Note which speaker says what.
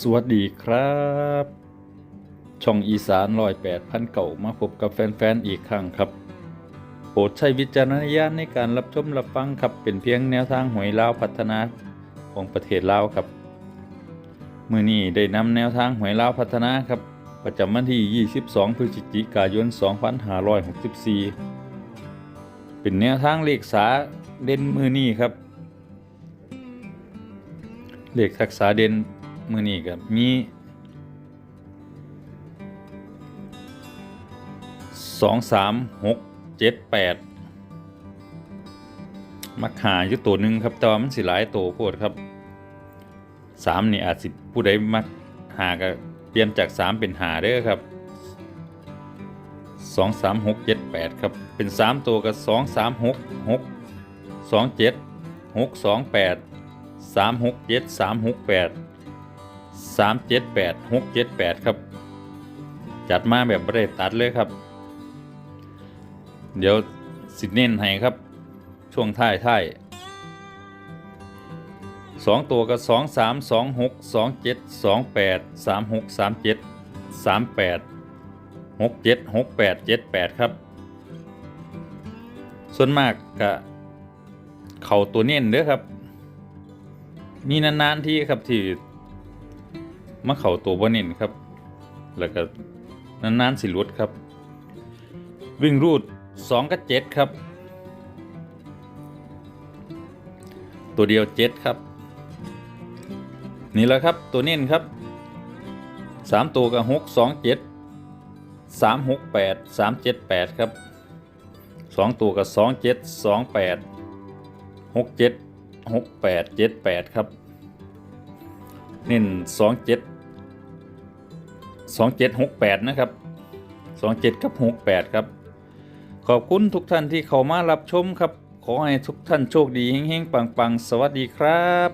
Speaker 1: สวัสดีครับ ช่องอีสานรอยแปดพันเก่ามาพบกับแฟนๆอีกครั้งครับ โปรดใช้วิจารณญาณในการรับชมรับฟังครับ เป็นเพียงแนวทางหวยลาวพัฒนาของประเทศลาวครับ มือนี้ได้นำแนวทางหวยลาวพัฒนาครับ ประจำวันที่ 22 พฤศจิกายน 2564 เป็นแนวทางเลขสาเด่นมือนี้ครับ เลขทักษะเด่น มือนี้ครับมีสองสามหกเจ็ดแปดมักหาอยู่ตัวหนึ่งครับแต่ว่ามันสิหลายตัวโพดครับสามนี่อาจสิผู้ใดมักหาก็เปลี่ยนจากสามเป็นหาเด้อครับสองสามหกเจ็ดแปดครับเป็นสามตัวกับสองสามหกหกสองเจ็ดหกสองแปดสามหกเจ็ดสามหกแปด สามเจ็ดแปดหกเจ็ดแปดครับ จัดมาแบบไม่ได้ตัดเลยครับ เดี๋ยวสิเน้นให้ครับ ช่วงท้ายท้ายสองตัวกับสองสามสองหกสองเจ็ดสองแปดสามหกสามเจ็ดสามแปดหกเจ็ดหกแปดเจ็ดแปดครับ ส่วนมากกะเข่าตัวเน้นเด้อครับ มีนานๆที่ครับที่ มาเข่าตัวบนเน้นครับ แล้วก็นานๆสิลุดครับ วิ่งรูดสองกับเจ็ดครับ ตัวเดียวเจ็ดครับ นี่แหละครับตัวเน้นครับสามตัวกับหกสองเจ็ดสามหกแปดสามเจ็ดแปดครับสองตัวกับสองเจ็ดสองแปดหกเจ็ดหกแปดเจ็ดแปดครับ เน้นสอ งเจ็ดสองเจ็ดหกแปดนะครับสองเจ็ดกับหกแปดครับ ขอบคุณทุกท่านที่เข้ามารับชมครับ ขอให้ทุกท่านโชคดีเฮงๆ ปังๆ สวัสดีครับ